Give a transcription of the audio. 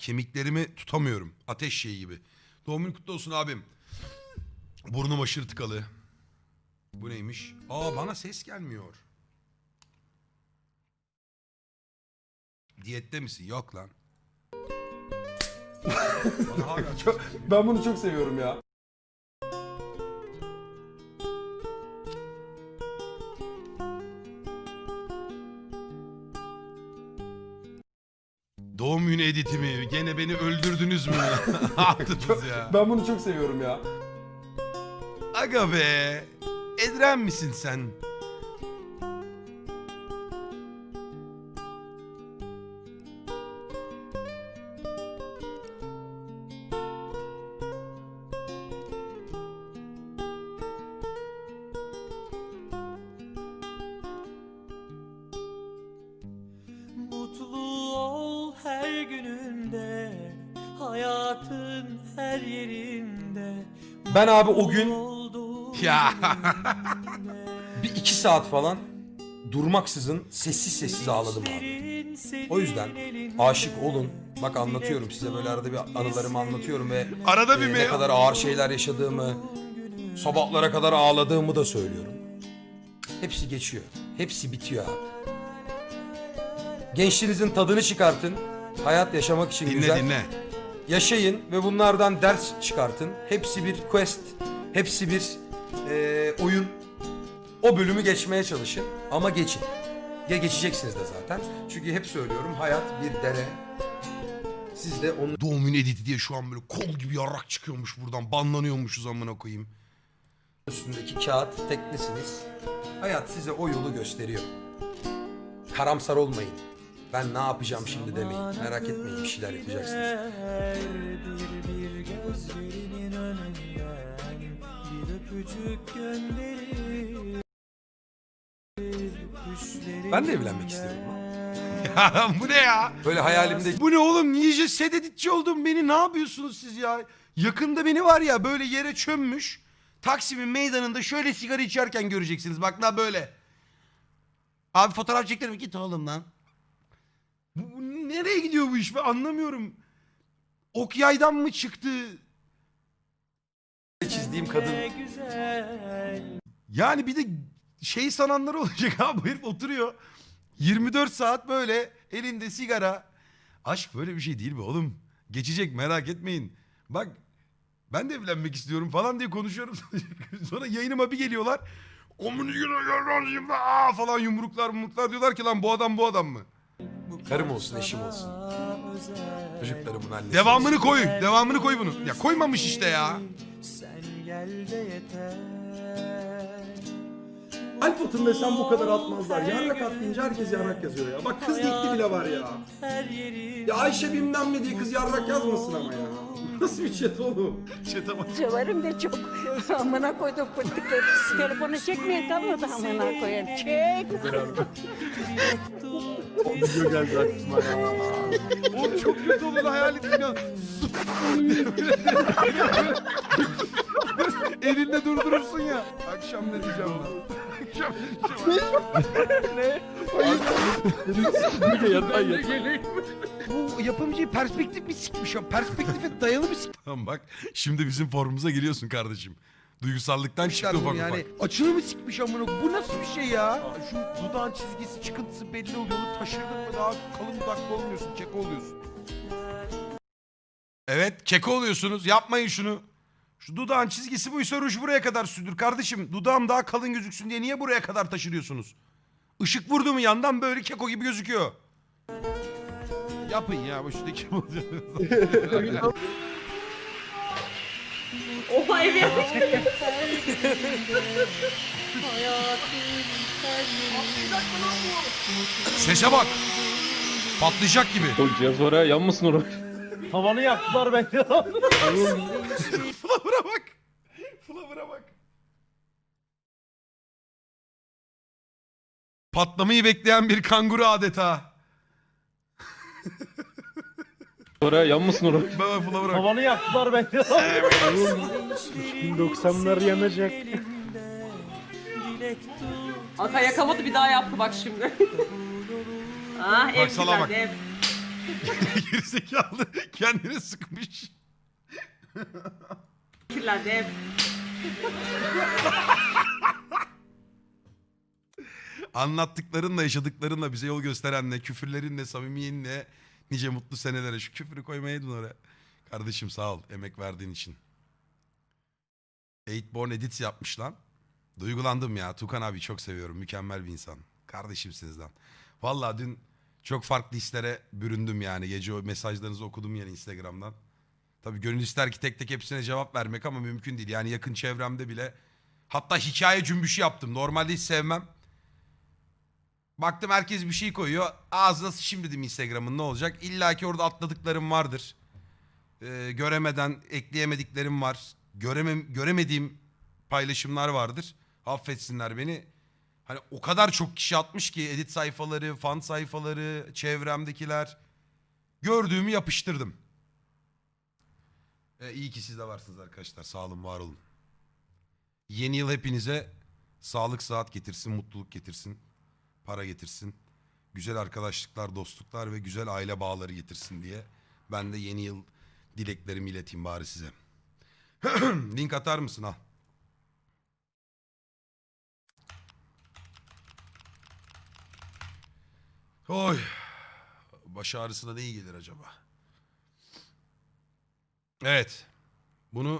Kemiklerimi tutamıyorum. Ateş şeyi gibi. Doğum günün kutlu olsun abim. Burnum aşırı tıkalı. Bu neymiş? Aa bana ses gelmiyor. Diyette misin? Yok lan. Bana hala Çok- ben bunu çok seviyorum ya. Doğum günü editimi. Gene beni öldürdünüz mü? Ne yaptınız ya? Ben bunu çok seviyorum ya. Aga be. Edren misin sen? Hayatın her yerinde Ben abi o gün Ya. bir iki saat falan durmaksızın sessiz sessiz ağladım abi. O yüzden aşık olun. Bak anlatıyorum size böyle arada bir anılarımı anlatıyorum ve Arada bir e, mi? ne kadar ağır şeyler yaşadığımı, sabahlara kadar ağladığımı da söylüyorum. Hepsi geçiyor. Hepsi bitiyor abi. Gençliğinizin tadını çıkartın. Hayat yaşamak için Dinle güzel. dinle. Yaşayın ve bunlardan ders çıkartın. Hepsi bir quest, hepsi bir eee, oyun. O bölümü geçmeye çalışın ama geçin. Ya geçeceksiniz de zaten. Çünkü hep söylüyorum hayat bir dere. Siz de onun Doğum günü editi diye şu an böyle kol gibi yarrak çıkıyormuş buradan. Banlanıyormuşuz amına koyayım. üstündeki kağıt teknesiniz. Hayat size o yolu gösteriyor. Karamsar olmayın. Ben ne yapacağım şimdi demeyin. Merak etmeyin bir şeyler yapacaksınız. Bir gözlerinin önünden Bir öpücük gönderir Ben de evlenmek istiyorum. Ya bu ne ya? Böyle hayalimde Bu ne oğlum? Niye set editçi oldum beni? Ne yapıyorsunuz siz ya? Yakında beni var ya böyle yere çömmüş. Taksim'in meydanında şöyle sigara içerken göreceksiniz. Bak la böyle. Abi fotoğraf çekelim. Git oğlum lan. Nereye gidiyor bu iş? Ben anlamıyorum. Ok yaydan mı çıktı? çizdiğim kadın Ne güzel Yani bir de şey sananlar olacak abi. Bu herif oturuyor. 24 saat böyle elinde sigara. Aşk böyle bir şey değil mi oğlum? Geçecek merak etmeyin. Bak ben de evlenmek istiyorum falan diye konuşuyorum. Sonra yayınıma bir geliyorlar. Omunu yine aa falan yumruklar yumruklar diyorlar ki lan bu adam bu adam mı? Karım olsun eşim olsun. Çocuklarımın annesi. Devamını koy. Devamını koy bunu. Ya koymamış işte ya. Sen gel de yeter Alp Atın desem bu kadar atmazlar. Yarrak atlayınca herkes yarrak yazıyor ya. Bak kız gitti bile var ya. Her yeri Ya Ayşe bilmem ne diye kız yarrak yazmasın ama ya. Nasıl bir chat oğlum? Çete bak. Severim de çok. amına koydum fındıkları. Telefonu çekmeye kalmadı amına koyayım. Çek. Oğlum çok kötü olur hayal ettim ya. Elinde durdurursun ya. Akşam ne diyeceğim lan? Akşam ne diyeceğim Bu yapımcıyı perspektif mi sikmiş o? Perspektife dayalı mı sikmiş? Tamam bak şimdi bizim formumuza giriyorsun kardeşim. Duygusallıktan çıktı ufak yani ufak. açılı mı sikmiş amına bu nasıl bir şey ya? Şu dudağın çizgisi çıkıntısı belli oluyor onu taşırdın mı daha kalın dudaklı olmuyorsun keko oluyorsun. Evet keko oluyorsunuz yapmayın şunu. Şu dudağın çizgisi buysa ruj buraya kadar sürdür kardeşim. Dudağım daha kalın gözüksün diye niye buraya kadar taşırıyorsunuz? Işık vurdu mu yandan böyle keko gibi gözüküyor. Yapın ya bu şuradaki Oha evi yapmış. Sese bak. Patlayacak gibi. O cihaz var ya yanmasın oraya. Tavanı yaktılar bence Flower'a bak. Flower'a bak. Patlamayı bekleyen bir kanguru adeta. Oraya yanmasın oraya. Baba Flower'a bak. Tavanı yaktılar bence 90'lar yanacak. Aka yakamadı bir daha yaptı bak şimdi. ah ev Bak, sala güzeldi bak. ev. Gerizekalı kendini sıkmış. Anlattıklarınla, yaşadıklarınla, bize yol gösterenle, küfürlerinle, samimiyetinle nice mutlu senelere. Şu küfürü koymayaydın oraya. Kardeşim sağ ol emek verdiğin için. Eightborn Edits yapmış lan. Duygulandım ya. Tukan abi çok seviyorum. Mükemmel bir insan. Kardeşimsiniz lan. Vallahi dün çok farklı hislere büründüm yani. Gece o mesajlarınızı okudum yani Instagram'dan. Tabii gönül ister ki tek tek hepsine cevap vermek ama mümkün değil. Yani yakın çevremde bile hatta hikaye cümbüşü yaptım. Normalde hiç sevmem. Baktım herkes bir şey koyuyor. Ağzına sıçayım dedim Instagram'ın ne olacak? İlla ki orada atladıklarım vardır. Ee, göremeden ekleyemediklerim var. Göremem, göremediğim paylaşımlar vardır. Affetsinler beni. Hani o kadar çok kişi atmış ki edit sayfaları, fan sayfaları, çevremdekiler. Gördüğümü yapıştırdım. Ee, iyi ki siz de varsınız arkadaşlar. Sağ olun, var olun. Yeni yıl hepinize sağlık, saat getirsin, mutluluk getirsin, para getirsin. Güzel arkadaşlıklar, dostluklar ve güzel aile bağları getirsin diye ben de yeni yıl dileklerimi ileteyim bari size. Link atar mısın al. Oy. Baş ağrısına ne iyi gelir acaba? Evet. Bunu